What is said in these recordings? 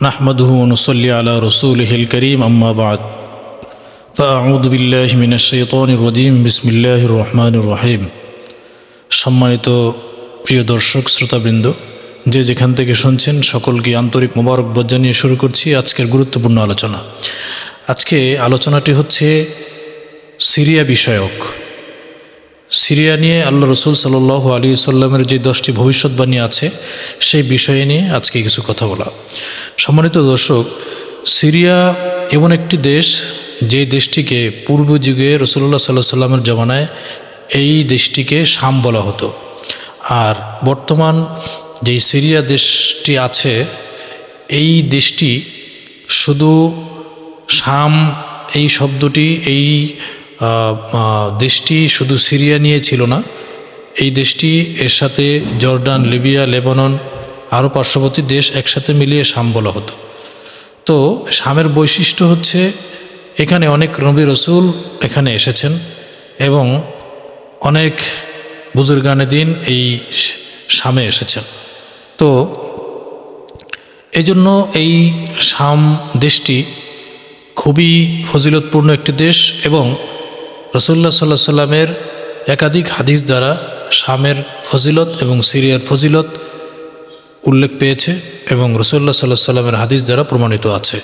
نحمده ونصلي على رسوله الكريم أما بعد فأعوذ بالله من الشيطان الرجيم بسم الله الرحمن الرحيم সম্মানিত প্রিয় দর্শক শ্রোতাবৃন্দ যে যেখান থেকে শুনছেন সকলকে আন্তরিক মোবারকবাদ জানিয়ে শুরু করছি আজকের গুরুত্বপূর্ণ আলোচনা আজকে আলোচনাটি হচ্ছে সিরিয়া বিষয়ক সিরিয়া নিয়ে আল্লাহ রসুল সাল্লাহ আলী সাল্লামের যে দশটি ভবিষ্যৎবাণী আছে, সেই বিষয়ে নিয়ে আজকে কিছু কথা বলা। সম্মানিত দর্শক, সিরিয়া এমন একটি দেশ, যে দেশটিকে পূর্ব যুগে রসুল্লাহ সাল্লাহ সাল্লামের জমানায় এই দেশটিকে শাম বলা হতো। আর বর্তমান যেই সিরিয়া দেশটি আছে, এই দেশটি শুধু শাম এই শব্দটি, এই দেশটি শুধু সিরিয়া নিয়ে ছিল না, এই দেশটি এর সাথে জর্ডান, লিবিয়া, লেবানন, আরও পার্শ্ববর্তী দেশ একসাথে মিলিয়ে শাম বলা হতো। তো শামের বৈশিষ্ট্য হচ্ছে, এখানে অনেক নবী রসুল এখানে এসেছেন এবং অনেক বুজুর্গানে দিন এই শামে এসেছেন। তো এই জন্য এই শাম দেশটি খুবই ফজিলতপূর্ণ একটি দেশ এবং রসুল্লাহ সাল্লাহ সাল্লামের একাধিক হাদিস দ্বারা শামের ফজিলত এবং সিরিয়ার ফজিলত উল্লেখ পেয়েছে এবং রসুল্লাহ সাল্লাহ সাল্লামের হাদিস দ্বারা প্রমাণিত আছে।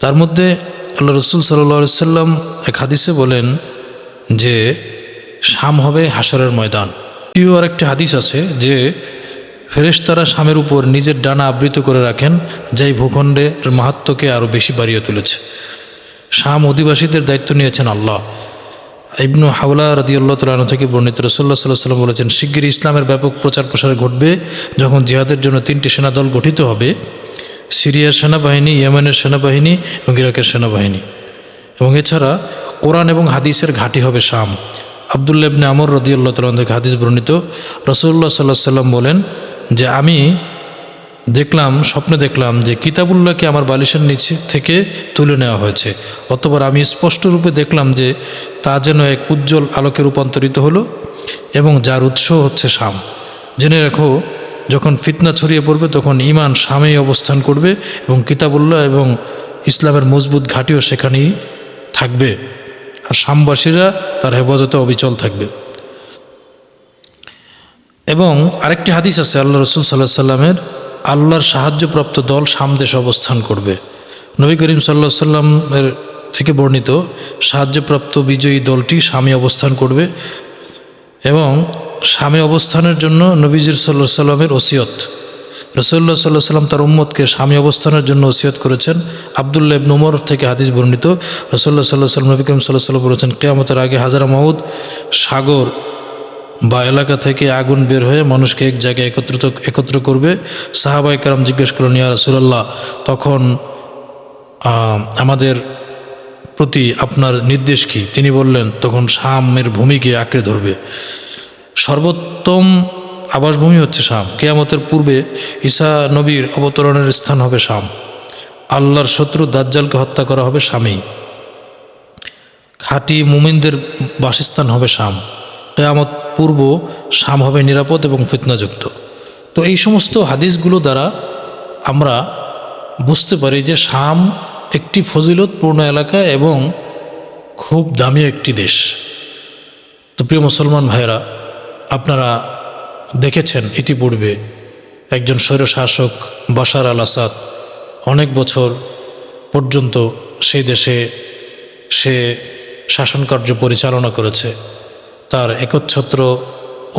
তার মধ্যে আল্লাহ রসুল সাল্লাহ সাল্লাম এক হাদিসে বলেন যে, শাম হবে হাসরের ময়দান। প্রিয় আর একটি হাদিস আছে যে, ফেরেশতারা শামের উপর নিজের ডানা আবৃত করে রাখেন, যাই ভূখণ্ডের মাহাত্মকে আরও বেশি বাড়িয়ে তুলেছে। শাম অধিবাসীদের দায়িত্ব নিয়েছেন আল্লাহ। ইবনু হাওলা রাদিউল্লাহ তালন থেকে বর্ণিত রসল্লাহ সাল্লাহ সাল্লাম বলেছেন শিগগির ইসলামের ব্যাপক প্রচার প্রসার ঘটবে যখন জিহাদের জন্য তিনটি সেনাদল গঠিত হবে, সিরিয়ার সেনাবাহিনী, ইয়েমেনের সেনাবাহিনী এবং ইরাকের সেনাবাহিনী। এবং এছাড়া কোরআন এবং হাদিসের ঘাঁটি হবে শাম। আবদুল্লাহ ইবনে আমর রদিউল্লাহ তালন থেকে হাদিস বর্ণিত রসুল্লাহ সাল্লাহ সাল্লাম বলেন যে, আমি দেখলাম, স্বপ্নে দেখলাম যে কিতাবুল্লাহকে আমার বালিশের নিচে থেকে তুলে নেওয়া হয়েছে। অতবার আমি স্পষ্ট রূপে দেখলাম যে তা যেন এক উজ্জ্বল আলোকে রূপান্তরিত হলো এবং যার উৎস হচ্ছে শাম। জেনে রাখো, যখন ফিতনা ছড়িয়ে পড়বে, তখন ইমান শামেই অবস্থান করবে এবং কিতাবুল্লাহ এবং ইসলামের মজবুত ঘাটিও সেখানেই থাকবে। আর শামবাসীরা তার হেফাজতে অবিচল থাকবে। এবং আরেকটি হাদিস আছে, আল্লাহ রসুল সাল্লাহ সাল্লামের আল্লাহর সাহায্যপ্রাপ্ত দল সামদেশ অবস্থান করবে। নবী করিম সাল্লাহ সাল্লামের থেকে বর্ণিত সাহায্যপ্রাপ্ত বিজয়ী দলটি স্বামী অবস্থান করবে এবং স্বামী অবস্থানের জন্য নবীজির সাল্লাহ সাল্লামের ওসিয়ত। রসল্লা সাল্লাহ সাল্লাম তার উম্মতকে স্বামী অবস্থানের জন্য ওসিয়ত করেছেন। আবদুল্লাহ ইবন থেকে হাদিস বর্ণিত রসল্লা সাল্লাহ সাল্লাম নবী করিম সাল্লাহ সাল্লাম বলেছেন, কেয়ামতের আগে হাজারা মাহুদ সাগর বা এলাকা থেকে আগুন বের হয়ে মানুষকে এক জায়গায় একত্রিত, একত্র করবে। সাহাবাই কারাম জিজ্ঞেস করলেন, ইয়া রসুলাল্লাহ, তখন আমাদের প্রতি আপনার নির্দেশ কি? তিনি বললেন, তখন শামের ভূমিকে আঁকড়ে ধরবে। সর্বোত্তম আবাসভূমি হচ্ছে শাম। কেয়ামতের পূর্বে ঈসা নবীর অবতরণের স্থান হবে শাম। আল্লাহর শত্রু দাজ্জালকে হত্যা করা হবে শামেই। খাঁটি মুমিনদের বাসস্থান হবে শাম। কেয়ামত পূর্ব, শাম হবে নিরাপদ এবং ফিতনাযুক্ত। তো এই সমস্ত হাদিসগুলো দ্বারা আমরা বুঝতে পারি যে শাম একটি ফজিলতপূর্ণ এলাকা এবং খুব দামি একটি দেশ। তো প্রিয় মুসলমান ভাইরা আপনারা দেখেছেন ইতিপূর্বে একজন স্বৈরশাসক বাশার আল আসাদ অনেক বছর পর্যন্ত সেই দেশে সে শাসনকার্য পরিচালনা করেছে। তার একচ্ছত্র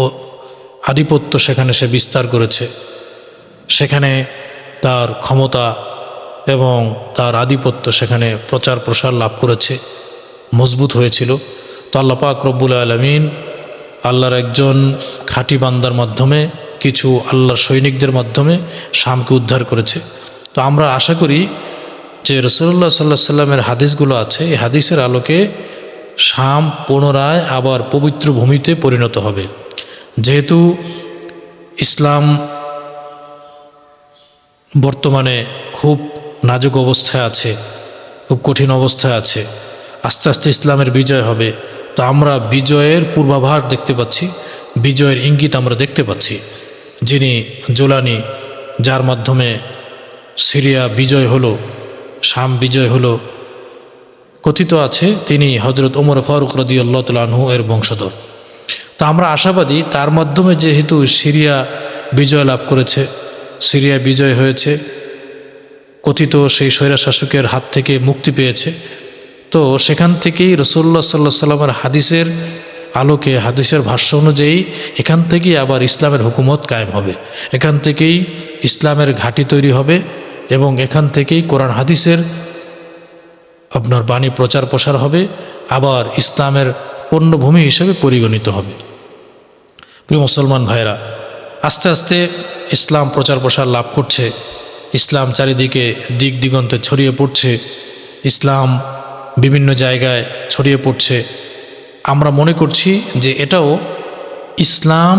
ও আধিপত্য সেখানে সে বিস্তার করেছে। সেখানে তার ক্ষমতা এবং তার আধিপত্য সেখানে প্রচার প্রসার লাভ করেছে। মজবুত হয়েছিল। তো আল্লাহ পাক রব্বুল আলমিন আল্লাহর একজন খাঁটি বান্দার মাধ্যমে, কিছু আল্লাহর সৈনিকদের মাধ্যমে শামকে উদ্ধার করেছে। তো আমরা আশা করি যে রসুল্লাহ সাল্লাহ সাল্লামের হাদিসগুলো আছে। এই হাদিসের আলোকে শাম পুনরায় আবার পবিত্র ভূমিতে পরিণত হবে। যেহেতু ইসলাম বর্তমানে খুব নাজুক অবস্থায় আছে, খুব কঠিন অবস্থায় আছে, আস্তে আস্তে ইসলামের বিজয় হবে, তো আমরা বিজয়ের পূর্বাভাস দেখতে পাচ্ছি, বিজয়ের ইঙ্গিত আমরা দেখতে পাচ্ছি, যিনি জোলানি, যার মাধ্যমে সিরিয়া বিজয় হলো, শাম বিজয় হলো কথিত আছে, তিনি হজরত ওমর ফারুক রদি আল্লাহ তালহু এর বংশধর। তো আমরা আশাবাদী, তার মাধ্যমে যেহেতু সিরিয়া বিজয় লাভ করেছে, সিরিয়া বিজয় হয়েছে, কথিত সেই স্বৈরা শাসকের হাত থেকে মুক্তি পেয়েছে, তো সেখান থেকেই রসুল্লা সাল্লাহ সাল্লামের হাদিসের আলোকে, হাদিসের ভাষ্য অনুযায়ী এখান থেকেই আবার ইসলামের হুকুমত কায়েম হবে। এখান থেকেই ইসলামের ঘাঁটি তৈরি হবে এবং এখান থেকেই কোরআন হাদিসের আপনার বাণী প্রচার প্রসার হবে, আবার ইসলামের পণ্যভূমি হিসেবে পরিগণিত হবে। প্রিয় মুসলমান ভাইরা আস্তে আস্তে ইসলাম প্রচার প্রসার লাভ করছে, ইসলাম চারিদিকে দিক দিগন্তে ছড়িয়ে পড়ছে, ইসলাম বিভিন্ন জায়গায় ছড়িয়ে পড়ছে। আমরা মনে করছি যে এটাও ইসলাম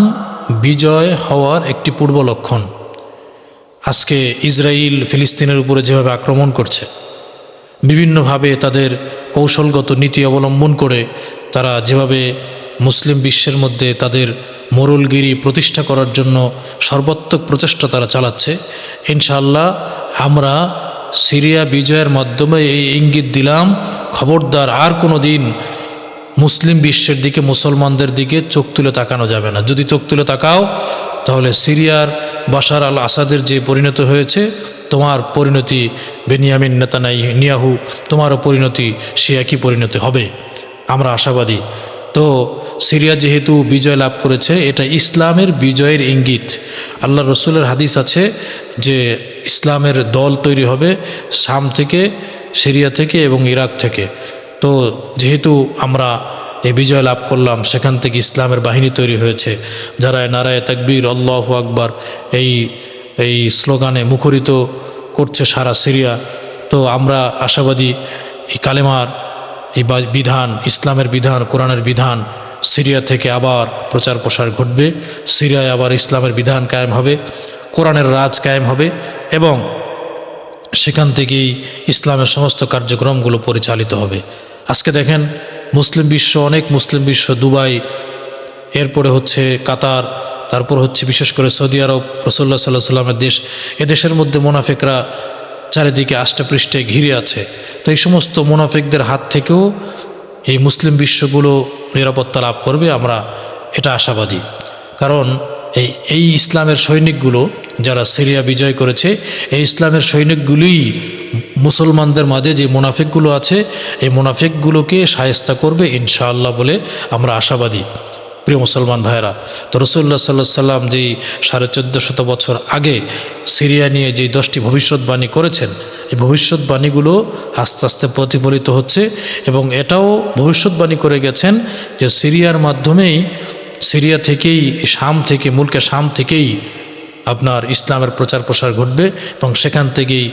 বিজয় হওয়ার একটি পূর্ব লক্ষণ। আজকে ইসরায়েল ফিলিস্তিনের উপরে যেভাবে আক্রমণ করছে বিভিন্নভাবে তাদের কৌশলগত নীতি অবলম্বন করে তারা যেভাবে মুসলিম বিশ্বের মধ্যে তাদের মোরলগিরি প্রতিষ্ঠা করার জন্য সর্বাত্মক প্রচেষ্টা তারা চালাচ্ছে, ইনশাআল্লাহ আমরা সিরিয়া বিজয়ের মাধ্যমে এই ইঙ্গিত দিলাম, খবরদার আর কোনো দিন মুসলিম বিশ্বের দিকে, মুসলমানদের দিকে চোখ তুলে তাকানো যাবে না। যদি চোখ তুলে তাকাও, তাহলে সিরিয়ার বাশার আল আসাদের যে পরিণত হয়েছে, তোমার পরিণতি বেনিয়ামিন নেতানাই নিয়াহু, তোমারও পরিণতি সে একই পরিণতি হবে। আমরা আশাবাদী। তো সিরিয়া যেহেতু বিজয় লাভ করেছে, এটা ইসলামের বিজয়ের ইঙ্গিত। আল্লাহ রসুলের হাদিস আছে যে ইসলামের দল তৈরি হবে শাম থেকে, সিরিয়া থেকে এবং ইরাক থেকে। তো যেহেতু আমরা এই বিজয় লাভ করলাম। সেখান থেকে ইসলামের বাহিনী তৈরি হয়েছে যারা নারায় তাকবীর, আল্লাহ আকবার, এই এই স্লোগানে মুখরিত করছে সারা সিরিয়া। তো আমরা আশাবাদী, এই কালেমার এই বিধান, ইসলামের বিধান, কোরআনের বিধান, সিরিয়া থেকে আবার প্রচার প্রসার ঘটবে। সিরিয়ায় আবার ইসলামের বিধান কায়েম হবে, কোরআনের রাজ কায়েম হবে এবং সেখান থেকেই ইসলামের সমস্ত কার্যক্রমগুলো পরিচালিত হবে। আজকে দেখেন মুসলিম বিশ্ব অনেক, মুসলিম বিশ্ব দুবাই, এরপরে হচ্ছে কাতার, তারপর হচ্ছে বিশেষ করে সৌদি আরব রসল্লা সাল্লাহ সাল্লামের দেশ। এদেশের মধ্যে মোনাফেকরা চারিদিকে আষ্টাপৃষ্ঠে ঘিরে আছে। তো এই সমস্ত মোনাফেকদের হাত থেকেও এই মুসলিম বিশ্বগুলো নিরাপত্তা লাভ করবে, আমরা এটা আশাবাদী। কারণ এই এই ইসলামের সৈনিকগুলো, যারা সিরিয়া বিজয় করেছে, এই ইসলামের সৈনিকগুলোই মুসলমানদের মাঝে যে মোনাফিকগুলো আছে, এই মোনাফিকগুলোকে সায়স্তা করবে ইনশাআল্লাহ বলে আমরা আশাবাদী। প্রিয় মুসলমান ভাইরা তো রসুল্লাহ সাল্লাহ সাল্লাম যেই সাড়ে চোদ্দ শত বছর আগে সিরিয়া নিয়ে যে দশটি ভবিষ্যৎবাণী করেছেন, এই ভবিষ্যৎবাণীগুলো আস্তে আস্তে প্রতিফলিত হচ্ছে এবং এটাও ভবিষ্যৎবাণী করে গেছেন যে সিরিয়ার মাধ্যমেই, সিরিয়া থেকেই শাম থেকে, মুলকে শাম থেকেই আপনার ইসলামের প্রচার প্রসার ঘটবে এবং সেখান থেকেই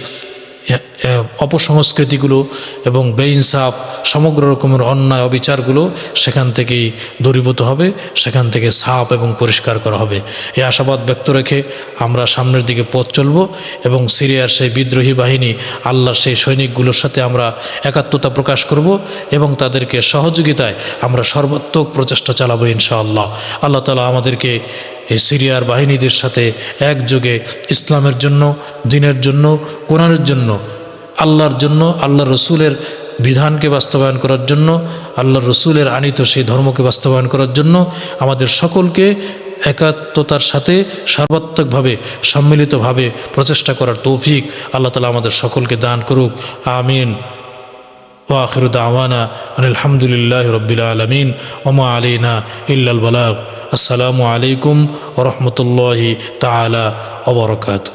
অপসংস্কৃতিগুলো এবং বেইনসাফ সমগ্র রকমের অন্যায় অবিচারগুলো সেখান থেকেই দূরীভূত হবে, সেখান থেকে সাফ এবং পরিষ্কার করা হবে। এই আশাবাদ ব্যক্ত রেখে আমরা সামনের দিকে পথ চলব এবং সিরিয়ার সেই বিদ্রোহী বাহিনী, আল্লাহর সেই সৈনিকগুলোর সাথে আমরা একাত্মতা প্রকাশ করব এবং তাদেরকে সহযোগিতায় আমরা সর্বাত্মক প্রচেষ্টা চালাবো ইনশাআল্লাহ। আল্লাহ তালা আমাদেরকে এই সিরিয়ার বাহিনীদের সাথে একযোগে ইসলামের জন্য, দিনের জন্য, কোরআনের জন্য, আল্লাহর জন্য আল্লাহ রসুলের বিধানকে বাস্তবায়ন করার জন্য আল্লাহ রসুলের আনিত সেই ধর্মকে বাস্তবায়ন করার জন্য আমাদের সকলকে একাত্মতার সাথে সর্বাত্মকভাবে সম্মিলিতভাবে প্রচেষ্টা করার তৌফিক আল্লাহ তালা আমাদের সকলকে দান করুক। আমিন। ওয়াখির দাওয়ানা আলহামদুলিল্লাহ রবিল আলমিন ওমা আলীনা ইল্লাল বালাগ। আসসালামু আলাইকুম ওরহমতুল্লাহি তালা ওবরকাতু